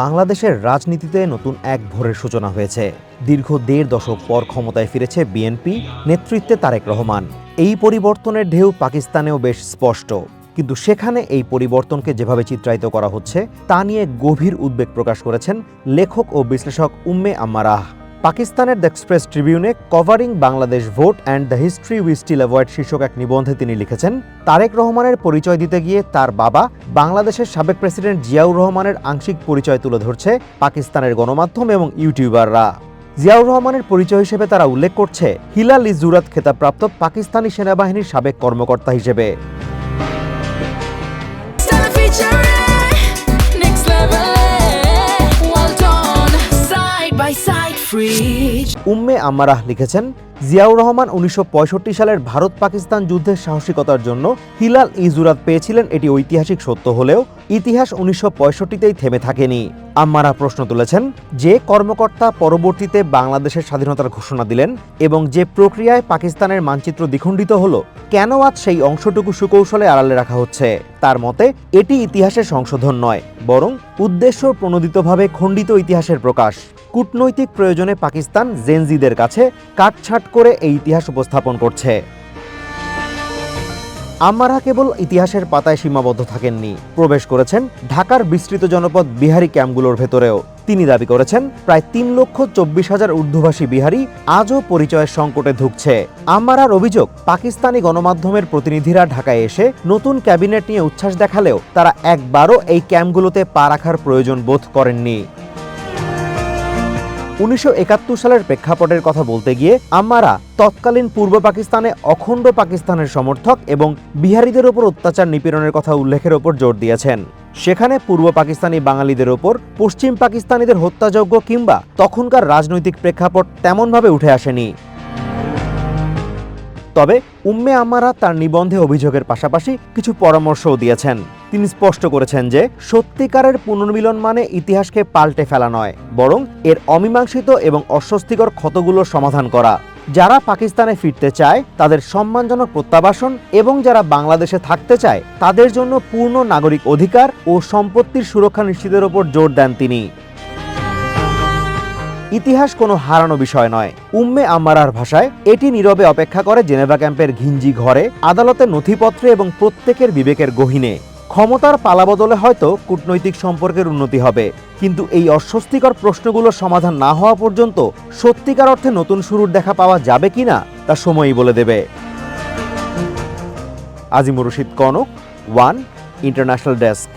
বাংলাদেশের রাজনীতিতে নতুন এক ভোরের সূচনা হয়েছে। দীর্ঘ দেড় দশক পর ক্ষমতায় ফিরেছে বিএনপি, নেতৃত্বে তারেক রহমান। এই পরিবর্তনের ঢেউ পাকিস্তানেও বেশ স্পষ্ট। কিন্তু সেখানে এই পরিবর্তনকে যেভাবে চিত্রায়িত করা হচ্ছে, তা নিয়ে গভীর উদ্বেগ প্রকাশ করেছেন লেখক ও বিশ্লেষক উম্মে আম্মারাহ পাকিস্তানের the express ট্রিবিউনে covering Bangladesh vote and the history we still avoid শীর্ষক এক নিবন্ধে তিনি লিখেছেন, তারেক রহমানের পরিচয় দিতে গিয়ে তার বাবা বাংলাদেশের সাবেক প্রেসিডেন্ট জিয়াউর রহমানের আংশিক পরিচয় তুলে ধরছে পাকিস্তানের গণমাধ্যম এবং ইউটিউবাররা। জিয়াউর রহমানের পরিচয় হিসেবে তারা উল্লেখ করছে, হিলাল ইজুরাত খেতাবপ্রাপ্ত পাকিস্তানি সেনাবাহিনীর সাবেক কর্মকর্তা হিসেবে। উম্মে আমারাহ লিখেছেন, জিয়াউর রহমান উনিশশো পঁয়ষট্টি সালের ভারত পাকিস্তান যুদ্ধের সাহসিকতার জন্য হিলাল ইজুরাত পেয়েছিলেন, এটি ঐতিহাসিক সত্য হলেও ইতিহাস উনিশশো পঁয়ষট্টিতেই থেমে থাকেনি। আম্মারা প্রশ্ন তুলেছেন, যে কর্মকর্তা পরবর্তীতে বাংলাদেশের স্বাধীনতার ঘোষণা দিলেন এবং যে প্রক্রিয়ায় পাকিস্তানের মানচিত্র দ্বিখণ্ডিত হলো, কেন আজ সেই অংশটুকু সুকৌশলে আড়ালে রাখা হচ্ছে? তার মতে, এটি ইতিহাসের সংশোধন নয়, বরং উদ্দেশ্য প্রণোদিতভাবে খণ্ডিত ইতিহাসের প্রকাশ। কূটনৈতিক প্রয়োজনে পাকিস্তান জেনজিদের কাছে কাটছাট করে এই ইতিহাস উপস্থাপন করছে। আমারা কেবল ইতিহাসের পাতায় সীমাবদ্ধ থাকেননি। প্রবেশ করেছেন ঢাকার বিস্তৃত জনপদ বিহারি ক্যাম্পগুলোর ভেতরেও। তিনি দাবি করেছেন, প্রায় তিন লক্ষ চব্বিশ হাজার ঊর্ধ্বভাষী বিহারি আজও পরিচয়ের সংকটে ধুকছে। আমারার অভিযোগ, পাকিস্তানি গণমাধ্যমের প্রতিনিধিরা ঢাকায় এসে নতুন ক্যাবিনেট নিয়ে উচ্ছ্বাস দেখালেও তারা একবারও এই ক্যাম্পগুলোতে পা রাখার প্রয়োজন বোধ করেননি। উনিশশো একাত্তর সালের প্রেক্ষাপটের কথা বলতে গিয়ে আমারা তৎকালীন পূর্ব পাকিস্তানে অখণ্ড পাকিস্তানের সমর্থক এবং বিহারীদের ওপর অত্যাচার নিপীড়নের কথা উল্লেখের ওপর জোর দিয়েছেন। সেখানে পূর্ব পাকিস্তানি বাঙালিদের ওপর, পশ্চিম পাকিস্তানিদের হত্যাযজ্ঞ কিংবা তখনকার রাজনৈতিক প্রেক্ষাপট তেমনভাবে উঠে আসেনি। তবে উম্মে আমারা তার নিবন্ধে অভিযোগের পাশাপাশি কিছু পরামর্শও দিয়েছেন। তিনি স্পষ্ট করেছেন যে সত্যিকারের পুনর্মিলন মানে ইতিহাসকে পাল্টে ফেলা নয়, বরং এর অমীমাংসিত এবং অস্বস্তিকর ক্ষতগুলোর সমাধান করা। যারা পাকিস্তানে ফিরতে চায়, তাদের সম্মানজনক প্রত্যাবাসন এবং যারা বাংলাদেশে থাকতে চায়, তাদের জন্য পূর্ণ নাগরিক অধিকার ও সম্পত্তির সুরক্ষা নিশ্চিতের ওপর জোর দেন তিনি। ইতিহাস কোনো হারানো বিষয় নয়। উম্মে আম্মারার ভাষায় এটি নীরবে অপেক্ষা করে জেনেভা ক্যাম্পের ঘিঞ্জি ঘরে আদালতের নথিপত্রে এবং প্রত্যেকের বিবেকের গহীনে। ক্ষমতার পালাবদলে হয়তো কূটনৈতিক সম্পর্কের উন্নতি হবে। কিন্তু এই অস্বস্তিকর প্রশ্নগুলোর সমাধান না হওয়া পর্যন্ত সত্যিকার অর্থে নতুন শুরুর দেখা পাওয়া যাবে কি না তা সময়ই বলে দেবে। Azimur Rashid Konok, one international desk.